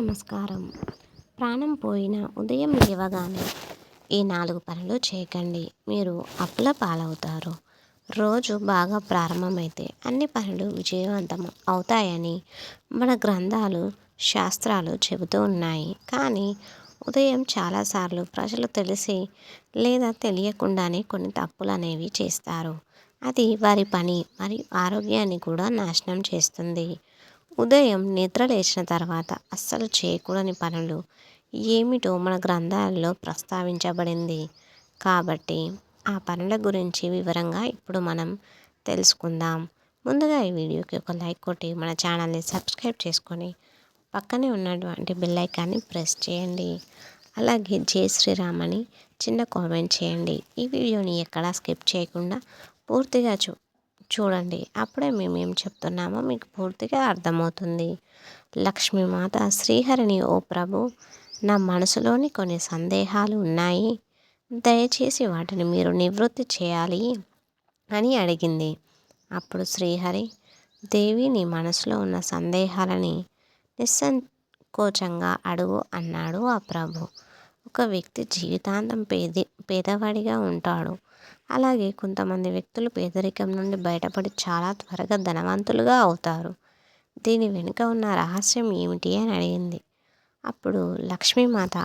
నమస్కారం. ప్రాణం పోయిన ఉదయం లేవగానే ఈ నాలుగు పనులు చేయకండి. మీరు అప్పుల పాలవుతారు. రోజు బాగా ప్రారంభమైతే అన్ని పనులు విజయవంతం అవుతాయని మన గ్రంథాలు శాస్త్రాలు చెబుతూ ఉన్నాయి. కానీ ఉదయం చాలాసార్లు ప్రజలు తెలిసి లేదా తెలియకుండానే కొన్ని తప్పులు అనేవి చేస్తారు. అది వారి పని మరియు ఆరోగ్యాన్ని కూడా నాశనం చేస్తుంది. ఉదయం నిద్ర లేచిన తర్వాత అస్సలు చేయకూడని పనులు. ఏమిటో మన గ్రంథాలలో ప్రస్తావించబడింది. కాబట్టి ఆ పనుల గురించి వివరంగా ఇప్పుడు మనం తెలుసుకుందాం. ముందుగా ఈ వీడియోకి ఒక లైక్ కొట్టి మన ఛానల్ని సబ్స్క్రైబ్ చేసుకొని పక్కనే ఉన్నటువంటి బెల్ ఐకాన్ని ప్రెస్ చేయండి. అలాగే జై శ్రీరామ్ అని చిన్న కామెంట్ చేయండి. ఈ వీడియోని ఎక్కడా స్కిప్ చేయకుండా పూర్తిగా చూ చూడండి అప్పుడే మేము ఏం చెప్తున్నామో మీకు పూర్తిగా అర్థమవుతుంది. లక్ష్మీమాత శ్రీహరిని ఓ ప్రభు నా మనసులోని కొన్ని సందేహాలు ఉన్నాయి. దయచేసి వాటిని మీరు నివృత్తి చేయాలి అని అడిగింది. అప్పుడు శ్రీహరి దేవి నీ మనసులో ఉన్న సందేహాలని నిస్సంకోచంగా అడుగు అన్నాడు ఆ ప్రభు. ఒక వ్యక్తి జీవితాంతం పేది పేదవాడిగా ఉంటాడు. అలాగే కొంతమంది వ్యక్తులు పేదరికం నుండి బయటపడి చాలా త్వరగా ధనవంతులుగా అవుతారు. దీని వెనుక ఉన్న రహస్యం ఏమిటి అని అడిగింది. అప్పుడు లక్ష్మీమాత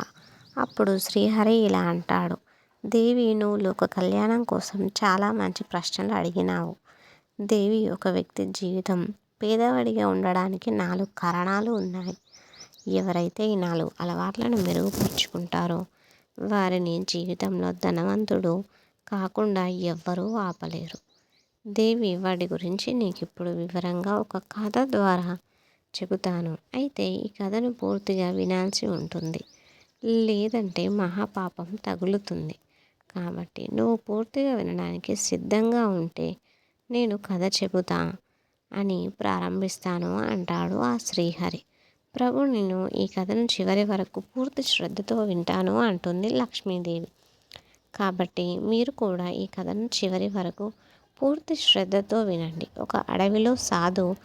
అప్పుడు శ్రీహరి ఇలా అంటాడు దేవి నువ్వు లోక కళ్యాణం కోసం చాలా మంచి ప్రశ్నలు అడిగినావు. దేవి ఒక వ్యక్తి జీవితం పేదవాడిగా ఉండడానికి నాలుగు కారణాలు ఉన్నాయి. ఎవరైతే ఈ నాలుగు అలవాట్లను మెరుగుపరుచుకుంటారో వారిని జీవితంలో ధనవంతుడు కాకుండా ఎవ్వరూ ఆపలేరు. దేవి వాటి గురించి నీకు ఇప్పుడు వివరంగా ఒక కథ ద్వారా చెబుతాను. అయితే ఈ కథను పూర్తిగా వినాల్సి ఉంటుంది. లేదంటే మహాపాపం తగులుతుంది. కాబట్టి నువ్వు పూర్తిగా వినడానికి సిద్ధంగా ఉంటే నేను కథ చెబుతా అని ప్రారంభిస్తాను అంటాడు ఆ శ్రీహరి. ప్రభు నేను ఈ కథను చివరి వరకు పూర్తి శ్రద్ధతో వింటాను అంటుంది లక్ష్మీదేవి. కాబట్టి మీరు కూడా ఈ కథను చివరి వరకు పూర్తి శ్రద్ధతో వినండి. ఒక అడవిలో సాధు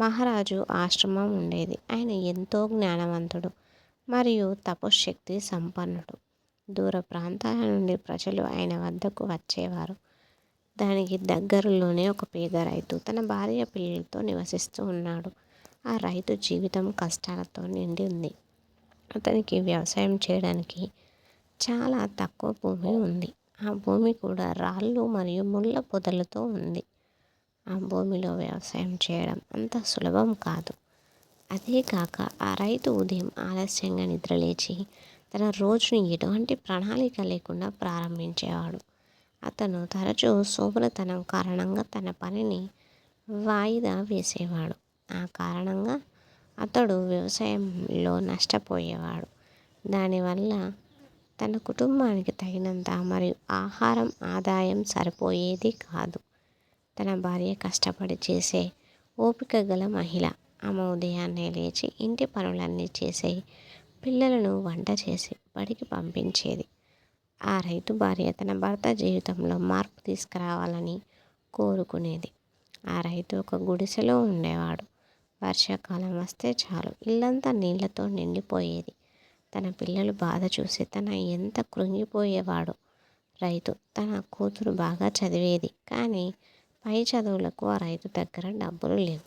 మహారాజు ఆశ్రమం ఉండేది. ఆయన ఎంతో జ్ఞానవంతుడు మరియు తపశక్తి సంపన్నుడు. దూర ప్రాంతాల నుండి ప్రజలు ఆయన వద్దకు వచ్చేవారు. దానికి దగ్గరలోనే ఒక పేద రైతు తన భార్య పిల్లలతో నివసిస్తూ ఉన్నాడు. ఆ రైతు జీవితం కష్టాలతో నిండి ఉంది. అతనికి వ్యవసాయం చేయడానికి చాలా తక్కువ భూమి ఉంది. ఆ భూమి కూడా రాళ్ళు మరియు ముళ్ళ పొదలతో ఉంది. ఆ భూమిలో వ్యవసాయం చేయడం అంత సులభం కాదు. అదే కాక ఆ రైతు ఉదయం ఆలస్యంగా నిద్రలేచి తన రోజుని ఎటువంటి ప్రణాళిక లేకుండా ప్రారంభించేవాడు. అతను తరచూ సోమరతనం కారణంగా తన పనిని వాయిదా వేసేవాడు. ఆ కారణంగా అతడు వ్యవసాయంలో నష్టపోయేవాడు. దానివల్ల తన కుటుంబానికి తగినంత మరియు ఆహారం ఆదాయం సరిపోయేది కాదు. తన భార్య కష్టపడి చేసే ఓపిక గల మహిళ. ఆమె ఉదయాన్నే లేచి ఇంటి పనులన్నీ చేసే పిల్లలను వంట చేసి బడికి పంపించేది. ఆ రైతు భార్య తన భర్త జీవితంలో మార్పు తీసుకురావాలని కోరుకునేది. ఆ రైతు ఒక గుడిసెలో ఉండేవాడు. వర్షాకాలం వస్తే చాలు. ఇల్లంతా నీళ్ళతో నిండిపోయేది. తన పిల్లలు బాధ చూసి తన ఎంత కృంగిపోయేవాడు. రైతు తన కూతురు బాగా చదివేది కానీ పై చదువులకు ఆ రైతు దగ్గర డబ్బులు లేవు.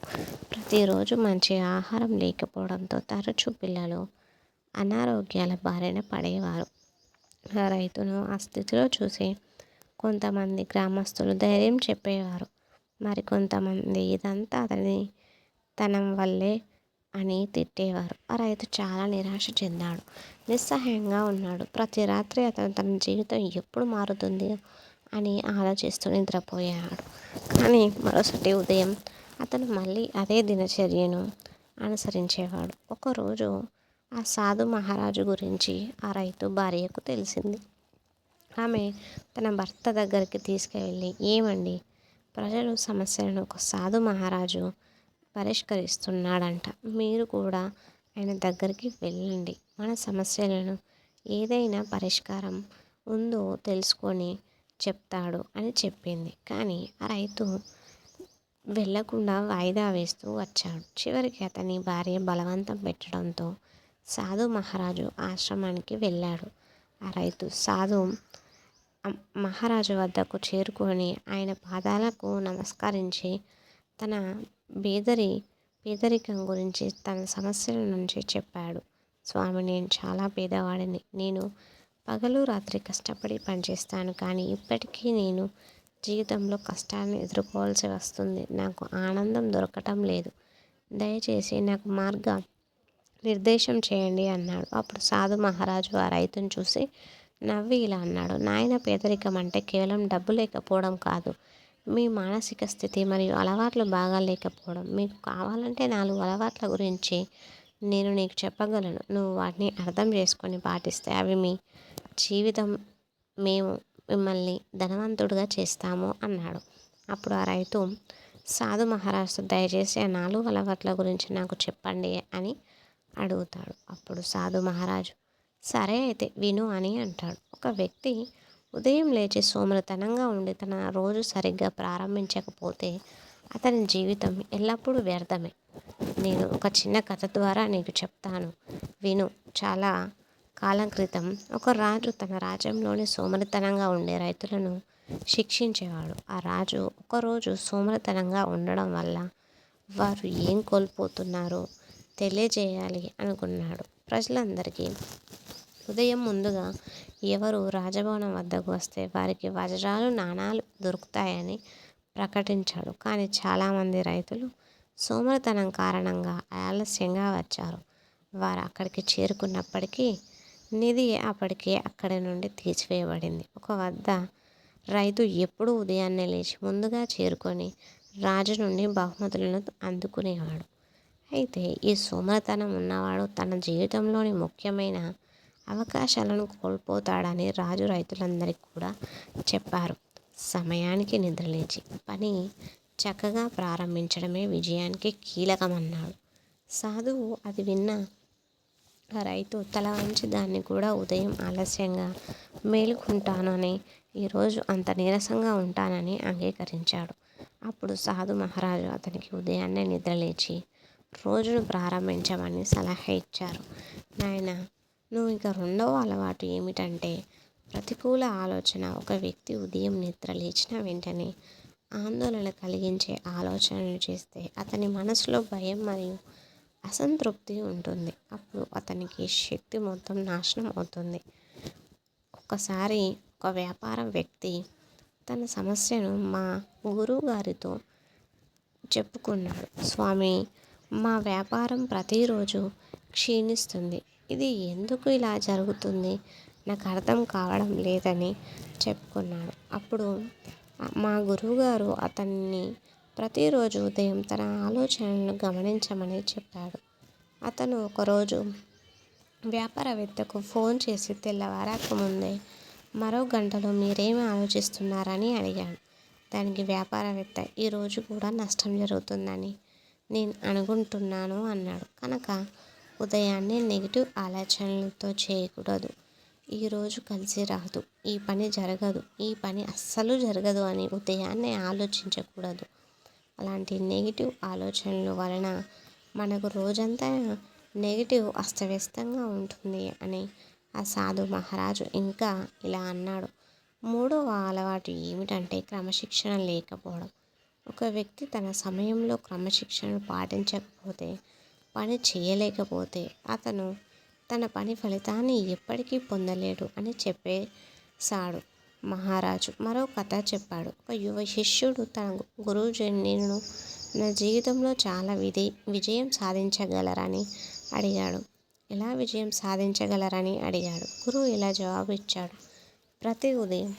ప్రతిరోజు మంచి ఆహారం లేకపోవడంతో తరచూ పిల్లలు అనారోగ్యాల బారిన పడేవారు. ఆ రైతును ఆ స్థితిలో చూసి కొంతమంది గ్రామస్తులు ధైర్యం చెప్పేవారు. మరి కొంతమంది ఇదంతా అతని తనం వల్లే అని తిట్టేవారు. ఆ రైతు చాలా నిరాశ చెందాడు. నిస్సహాయంగా ఉన్నాడు. ప్రతి రాత్రి అతను తన జీవితం ఎప్పుడు మారుతుంది? అని ఆలోచిస్తూ నిద్రపోయాడు. కానీ మరుసటి ఉదయం అతను మళ్ళీ అదే దినచర్యను అనుసరించేవాడు. ఒకరోజు ఆ సాధు మహారాజు గురించి ఆ రైతు భార్యకు తెలిసింది. ఆమె తన భర్త దగ్గరికి తీసుకువెళ్ళి ఏమండి? ప్రజలు సమస్యలను ఒక సాధు మహారాజు పరిష్కరిస్తున్నాడంట. మీరు కూడా ఆయన దగ్గరికి వెళ్ళండి. మన సమస్యలను ఏదైనా పరిష్కారం ఉందో తెలుసుకొని చెప్తాడు అని చెప్పింది. కానీ ఆ రైతు వెళ్ళకుండా వాయిదా వేస్తూ వచ్చాడు. చివరికి అతని భార్య బలవంతం పెట్టడంతో సాధు మహారాజు ఆశ్రమానికి వెళ్ళాడు. ఆ రైతు సాధు మహారాజు వద్దకు చేరుకొని ఆయన పాదాలకు నమస్కరించి తన బీదరి పేదరికం గురించి తన సమస్యల నుంచి చెప్పాడు. స్వామి నేను చాలా పేదవాడిని. నేను పగలు రాత్రి కష్టపడి పనిచేస్తాను. కానీ ఇప్పటికీ నేను జీవితంలో కష్టాన్ని ఎదుర్కోవాల్సి వస్తుంది. నాకు ఆనందం దొరకటం లేదు. దయచేసి నాకు మార్గ నిర్దేశం చేయండి అన్నాడు. అప్పుడు సాధు మహారాజు ఆ రైతును చూసి నవ్వి ఇలా అన్నాడు. నాయన పేదరికం అంటే కేవలం డబ్బు లేకపోవడం కాదు. మీ మానసిక స్థితి మరియు అలవాట్లు బాగా లేకపోవడం మీకు కావాలంటే నాలుగు అలవాట్ల గురించి నేను నీకు చెప్పగలను. నువ్వు వాటిని అర్థం చేసుకొని పాటిస్తే అవి మీ జీవితం మేము మిమ్మల్ని ధనవంతుడిగా చేస్తాము అన్నాడు. అప్పుడు ఆ రైతు సాధు మహారాజు దయచేసి ఆ నాలుగు అలవాట్ల గురించి నాకు చెప్పండి అని అడుగుతాడు. అప్పుడు సాధు మహారాజు సరే అయితే విను అని అంటాడు. ఒక వ్యక్తి ఉదయం లేచి సోమరతనంగా ఉండి తన రోజు సరిగ్గా ప్రారంభించకపోతే అతని జీవితం ఎల్లప్పుడూ వ్యర్థమే. నేను ఒక చిన్న కథ ద్వారా నీకు చెప్తాను. విను చాలా కాలం క్రితం ఒక రాజు తన రాజ్యంలోని సోమరితనంగా ఉండే రైతులను శిక్షించేవాడు. ఆ రాజు ఒకరోజు సోమరితనంగా ఉండడం వల్ల వారు ఏం కోల్పోతున్నారో తెలియజేయాలి అనుకున్నాడు. ప్రజలందరికీ ఉదయం ముందుగా ఎవరు రాజభవనం వద్దకు వస్తే వారికి వజ్రాలు నాణాలు దొరుకుతాయని ప్రకటించాడు. కానీ చాలామంది రైతులు సోమరితనం కారణంగా ఆలస్యంగా వచ్చారు. వారు అక్కడికి చేరుకున్నప్పటికీ నిధి అప్పటికే అక్కడి నుండి తీసివేయబడింది. ఒక వద్ద రైతు ఎప్పుడూ ఉదయాన్నే లేచి ముందుగా చేరుకొని రాజు నుండి బహుమతులను అందుకునేవాడు. అయితే ఈ సోమరితనం ఉన్నవాడు తన జీవితంలోని ముఖ్యమైన అవకాశాలను కోల్పోతాడని రాజు రైతులందరికీ కూడా చెప్పారు. సమయానికి నిద్రలేచి పని చక్కగా ప్రారంభించడమే విజయానికి కీలకమన్నాడు. సాధువు అది విన్న రైతు తల వంచి దాన్ని కూడా ఉదయం ఆలస్యంగా మేలుకుంటానని ఈరోజు అంత నీరసంగా ఉంటానని అంగీకరించాడు. అప్పుడు సాధు మహారాజు అతనికి ఉదయాన్నే నిద్రలేచి రోజును ప్రారంభించమని సలహా ఇచ్చారు. నాయన నువ్వు ఇక రెండవ అలవాటు ఏమిటంటే ప్రతికూల ఆలోచన. ఒక వ్యక్తి ఉదయం నిద్ర లేచిన వెంటనే ఆందోళన కలిగించే ఆలోచనలు చేస్తే అతని మనసులో భయం మరియు అసంతృప్తి ఉంటుంది. అప్పుడు అతనికి శక్తి మొత్తం నాశనం అవుతుంది. ఒకసారి ఒక వ్యాపారం వ్యక్తి తన సమస్యను మా గురువు గారితో చెప్పుకున్నాడు. స్వామి మా వ్యాపారం ప్రతిరోజు క్షీణిస్తుంది. ఇది ఎందుకు ఇలా జరుగుతుంది? నాకు అర్థం కావడం లేదని చెప్పుకున్నాడు. అప్పుడు మా గురువుగారు అతన్ని ప్రతిరోజు ఉదయం తన ఆలోచనలను గమనించమని చెప్పాడు. అతను ఒకరోజు వ్యాపారవేత్తకు ఫోన్ చేసి తెల్లవారాక ముందే మరో గంటలో మీరేమి ఆలోచిస్తున్నారని అడిగాడు. దానికి వ్యాపారవేత్త ఈరోజు కూడా నష్టం జరుగుతుందని నేను అనుకుంటున్నాను అన్నాడు. కనుక ఉదయాన్నే నెగిటివ్ ఆలోచనలతో చేయకూడదు. ఈరోజు కలిసి రాదు. ఈ పని జరగదు. ఈ పని అస్సలు జరగదు అని ఉదయాన్నే ఆలోచించకూడదు. అలాంటి నెగిటివ్ ఆలోచనల వలన మనకు రోజంతా నెగిటివ్ అస్తవ్యస్తంగా ఉంటుంది అని ఆ సాధు మహారాజు ఇంకా ఇలా అన్నాడు. మూడవ అలవాటు ఏమిటంటే క్రమశిక్షణ లేకపోవడం. ఒక వ్యక్తి తన సమయంలో క్రమశిక్షణను పాటించకపోతే పని చేయలేకపోతే అతను తన పని ఫలితాన్ని ఎప్పటికీ పొందలేడు అని చెప్పేశాడు మహారాజు. మరో కథ చెప్పాడు. ఒక యువ శిష్యుడు తన గురువు నేను నా జీవితంలో చాలా విధి విజయం సాధించగలరని అడిగాడు. ఎలా విజయం సాధించగలరని అడిగాడు. గురువు ఇలా జవాబు ఇచ్చాడు ప్రతి ఉదయం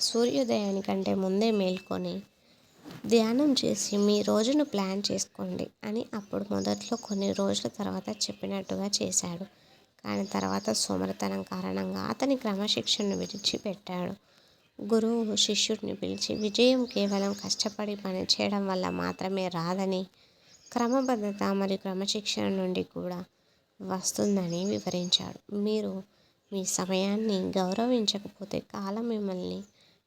సూర్యోదయానికంటే ముందే మేల్కొని ధ్యానం చేసి మీ రోజును ప్లాన్ చేసుకోండి అని అప్పుడు మొదట్లో కొన్ని రోజుల తర్వాత చెప్పినట్టుగా చేశాడు. కానీ తర్వాత సోమరితనం కారణంగా అతని క్రమశిక్షణను విడిచిపెట్టాడు. గురువు శిష్యుడిని పిలిచి విజయం కేవలం కష్టపడి పని చేయడం వల్ల మాత్రమే రాదని క్రమబద్ధత మరియు క్రమశిక్షణ నుండి కూడా వస్తుందని వివరించాడు. మీరు మీ సమయాన్ని గౌరవించకపోతే కాలం మిమ్మల్ని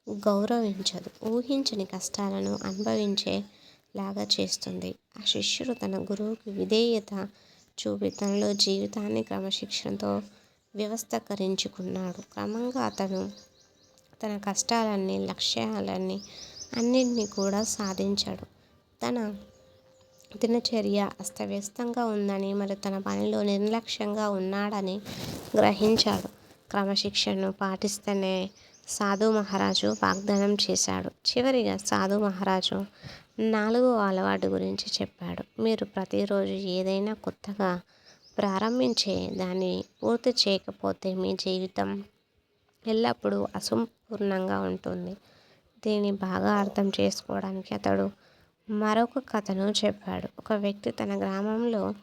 గౌరవించదు. ఊహించని కష్టాలను అనుభవించేలాగా చేస్తుంది. ఆ శిష్యుడు తన గురువుకి విధేయత చూపి తనలో జీవితాన్ని క్రమశిక్షణతో వ్యవస్థీకరించుకున్నాడు. క్రమంగా అతను తన కష్టాలన్నీ లక్ష్యాలన్నీ అన్నింటినీ కూడా సాధించాడు. తన దినచర్య అస్తవ్యస్తంగా ఉందని మరి తన పనిలో నిర్లక్ష్యంగా ఉన్నాడని గ్రహించాడు. క్రమశిక్షణను పాటిస్తేనే సాధు మహారాజు వాగ్దానం చేశాడు. చివరిగా సాధు మహారాజు నాలుగో అలవాటు గురించి చెప్పాడు. మీరు ప్రతిరోజు ఏదైనా కొత్తగా ప్రారంభించే దాన్ని పూర్తి చేయకపోతే మీ జీవితం ఎల్లప్పుడూ అసంపూర్ణంగా ఉంటుంది. దీన్ని బాగా అర్థం చేసుకోవడానికి అతడు మరొక కథను చెప్పాడు. ఒక వ్యక్తి తన గ్రామంలో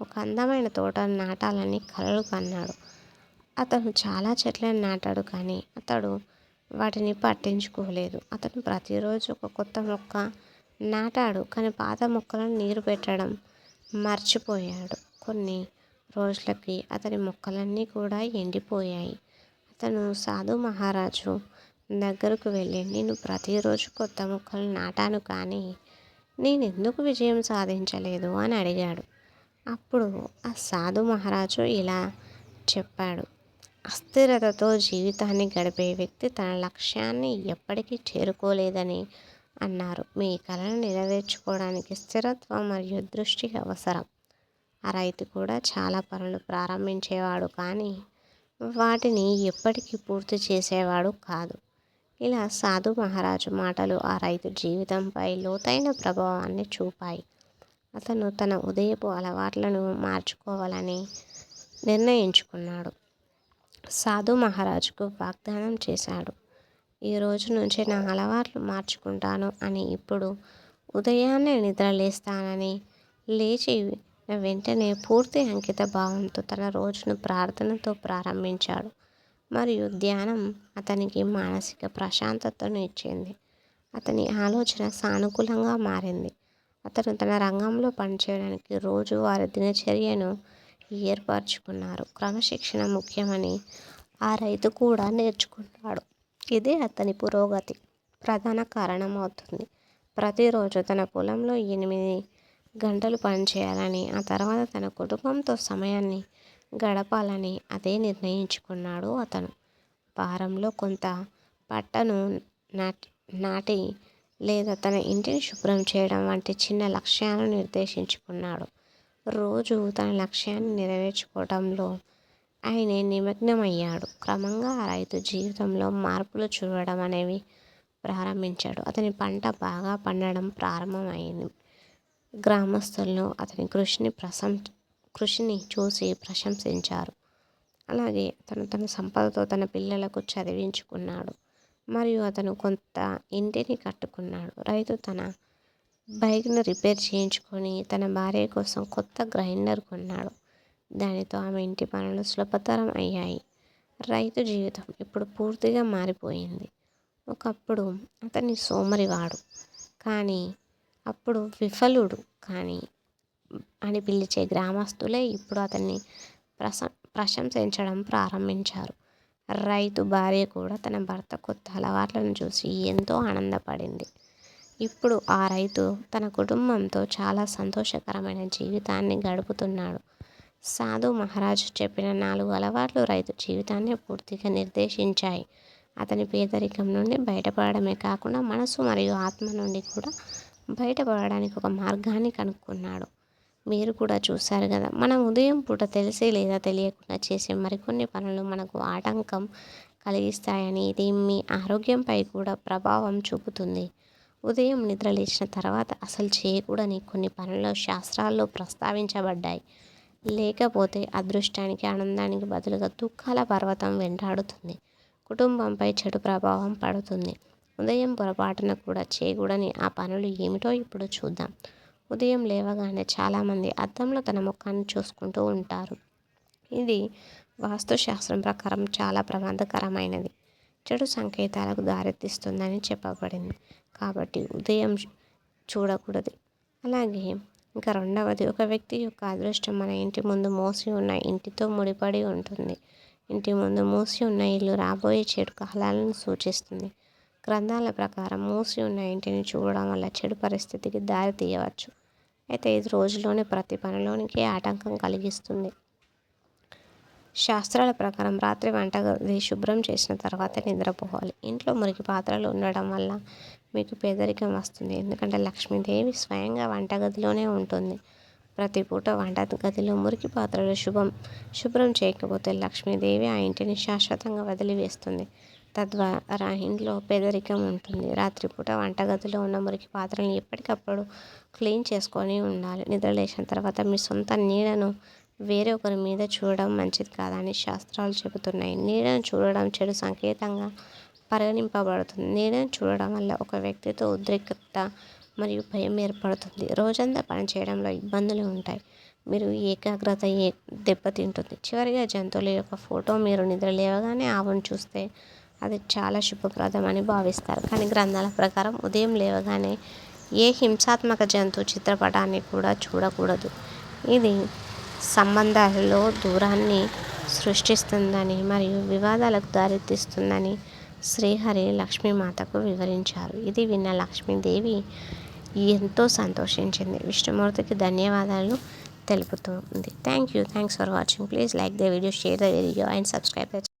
ఒక అందమైన తోటను నాటాలని కలలు కన్నాడు. అతను చాలా చెట్లను నాటాడు కానీ అతడు వాటిని పట్టించుకోలేదు. అతను ప్రతిరోజు ఒక కొత్త మొక్క నాటాడు కానీ పాత మొక్కలను నీరు పెట్టడం మర్చిపోయాడు. కొన్ని రోజులకి అతని మొక్కలన్నీ కూడా ఎండిపోయాయి. అతను సాధు మహారాజు దగ్గరకు వెళ్ళి నేను ప్రతిరోజు కొత్త మొక్కలు నాటాను కానీ నేను ఎందుకు విజయం సాధించలేదు? అని అడిగాడు. అప్పుడు ఆ సాధు మహారాజు ఇలా చెప్పాడు. అస్థిరతతో జీవితాన్ని గడిపే వ్యక్తి తన లక్ష్యాన్ని ఎప్పటికీ చేరుకోలేదని అన్నారు. మీ కళను నెరవేర్చుకోవడానికి స్థిరత్వం మరియు దృష్టి అవసరం. ఆ రైతు కూడా చాలా పనులు ప్రారంభించేవాడు కానీ వాటిని ఎప్పటికీ పూర్తి చేసేవాడు కాదు. ఇలా సాధు మహారాజు మాటలు ఆ రైతు జీవితంపై లోతైన ప్రభావాన్ని చూపాయి. అతను తన ఉదయపు అలవాట్లను మార్చుకోవాలని నిర్ణయించుకున్నాడు. సాధు మహారాజుకు వాగ్దానం చేశాడు. ఈ రోజు నుంచి నా అలవాట్లు మార్చుకుంటాను అని ఇప్పుడు ఉదయాన్నే నిద్ర లేస్తానని లేచి వెంటనే పూర్తి అంకిత భావంతో తన రోజును ప్రార్థనతో ప్రారంభించాడు. మరియు ధ్యానం అతనికి మానసిక ప్రశాంతతను ఇచ్చింది. అతని ఆలోచన సానుకూలంగా మారింది. అతను తన రంగంలో పనిచేయడానికి రోజు వారి దినచర్యను ఏర్పరచుకున్నారు. క్రమశిక్షణ ముఖ్యమని ఆ రైతు కూడా నేర్చుకున్నాడు ఇదే అతని పురోగతి. ప్రధాన కారణం అవుతుంది ప్రతిరోజు తన పొలంలో ఎనిమిది గంటలు పనిచేయాలని ఆ తర్వాత తన కుటుంబంతో సమయాన్ని గడపాలని అదే నిర్ణయించుకున్నాడు అతను. వారంలో కొంత పట్టను నాటి నాటి లేదా తన ఇంటిని శుభ్రం చేయడం వంటి చిన్న లక్ష్యాలను నిర్దేశించుకున్నాడు. రోజు తన లక్ష్యాన్ని నెరవేర్చుకోవడంలో ఆయన నిమగ్నమయ్యాడు. క్రమంగా రైతు జీవితంలో మార్పులు చూడడం అనేవి ప్రారంభించాడు. అతని పంట బాగా పండడం ప్రారంభమైంది. గ్రామస్తులను అతని కృషిని ప్రశం కృషిని చూసి ప్రశంసించారు. అలాగే అతను తన సంపదతో తన పిల్లలకు చదివించుకున్నాడు. మరియు అతను కొంత ఇంటిని కట్టుకున్నాడు. రైతు తన బైక్ను రిపేర్ చేయించుకొని తన భార్య కోసం కొత్త గ్రైండర్ కొన్నాడు. దానితో ఆమె ఇంటి పనులు సులభతరం అయ్యాయి. రైతు జీవితం ఇప్పుడు పూర్తిగా మారిపోయింది. ఒకప్పుడు అతని సోమరివాడు కానీ అప్పుడు విఫలుడు కానీ అని పిలిచే గ్రామస్తులే ఇప్పుడు అతన్ని ప్రశ ప్రశంసించడం ప్రారంభించారు. రైతు భార్య కూడా తన భర్త కొత్త అలవాట్లను చూసి ఎంతో ఆనందపడింది. ఇప్పుడు ఆ రైతు తన కుటుంబంతో చాలా సంతోషకరమైన జీవితాన్ని గడుపుతున్నాడు. సాధు మహారాజు చెప్పిన నాలుగు అలవాట్లు రైతు జీవితాన్ని పూర్తిగా నిర్దేశించాయి. అతని పేదరికం నుండి బయటపడడమే కాకుండా మనసు మరియు ఆత్మ నుండి కూడా బయటపడడానికి ఒక మార్గాన్ని కనుక్కున్నాడు. మీరు కూడా చూశారు కదా మనం ఉదయం పూట తెలిసి లేదా తెలియకుండా చేసే మరికొన్ని పనులు మనకు ఆటంకం కలిగిస్తాయని ఇది మీ ఆరోగ్యంపై కూడా ప్రభావం చూపుతుంది. ఉదయం నిద్ర లేచిన తర్వాత అసలు చేయకూడని కొన్ని పనులు శాస్త్రాల్లో ప్రస్తావించబడ్డాయి. లేకపోతే అదృష్టానికి ఆనందానికి బదులుగా దుఃఖాల పర్వతం వెంటాడుతుంది. కుటుంబంపై చెడు ప్రభావం పడుతుంది. ఉదయం పొరపాటున కూడా చేయకూడని ఆ పనులు ఏమిటో ఇప్పుడు చూద్దాం. ఉదయం లేవగానే చాలామంది అద్దంలో తన ముఖాన్ని చూసుకుంటూ ఉంటారు. ఇది వాస్తుశాస్త్రం ప్రకారం చాలా ప్రమాదకరమైనది. చెడు సంకేతాలకు దారితీస్తుందని చెప్పబడింది. కాబట్టి ఉదయం చూడకూడదు. అలాగే ఇంకా రెండవది ఒక వ్యక్తి యొక్క అదృష్టం మన ఇంటి ముందు మోసి ఉన్న ఇంటితో ముడిపడి ఉంటుంది. ఇంటి ముందు మూసి ఉన్న ఇల్లు రాబోయే చెడు కాలాలను సూచిస్తుంది. గ్రంథాల ప్రకారం మూసి ఉన్న ఇంటిని చూడడం వల్ల చెడు పరిస్థితికి దారి తీయవచ్చు. అయితే ఇది రోజులోని ప్రతి పనిలోనికి ఆటంకం కలిగిస్తుంది. శాస్త్రాల ప్రకారం రాత్రి వంటగది శుభ్రం చేసిన తర్వాత నిద్రపోవాలి. ఇంట్లో మురికి పాత్రలు ఉండడం వల్ల మీకు పేదరికం వస్తుంది. ఎందుకంటే లక్ష్మీదేవి స్వయంగా వంటగదిలోనే ఉంటుంది. ప్రతి పూట వంటగదిలో మురికి పాత్రలు శుభం శుభ్రం చేయకపోతే లక్ష్మీదేవి ఆ ఇంటిని శాశ్వతంగా వదిలివేస్తుంది. తద్వారా ఇంట్లో పేదరికం ఉంటుంది. రాత్రిపూట వంటగదిలో ఉన్న మురికి పాత్రలను ఎప్పటికప్పుడు క్లీన్ చేసుకొని ఉండాలి. నిద్ర లేచిన తర్వాత మీ సొంత నీడను వేరే ఒకరి మీద చూడడం మంచిది కాదని శాస్త్రాలు చెబుతున్నాయి. నీడను చూడడం చెడు సంకేతంగా పరిగణింపబడుతుంది. నీడను చూడడం వల్ల ఒక వ్యక్తితో ఉద్రిక్తత మరియు భయం ఏర్పడుతుంది. రోజంతా పనిచేయడంలో ఇబ్బందులు ఉంటాయి. మీరు ఏకాగ్రత ఏ దెబ్బతింటుంది. చివరిగా జంతువుల యొక్క ఫోటో మీరు నిద్ర లేవగానే ఆవును చూస్తే అది చాలా శుభప్రదం అని భావిస్తారు. కానీ గ్రంథాల ప్రకారం ఉదయం లేవగానే ఏ హింసాత్మక జంతువు చిత్రపటాన్ని కూడా చూడకూడదు. ఇది సంబంధాలలో దూరాన్ని సృష్టిస్తుందని మరియు వివాదాలకు దారితీస్తుందని శ్రీహరి లక్ష్మీమాతకు వివరించారు. ఇది విన్న లక్ష్మీదేవి ఎంతో సంతోషించింది. విష్ణుమూర్తికి ధన్యవాదాలు తెలుపుతుంది thank you thanks for watching please like the video share the video and subscribe the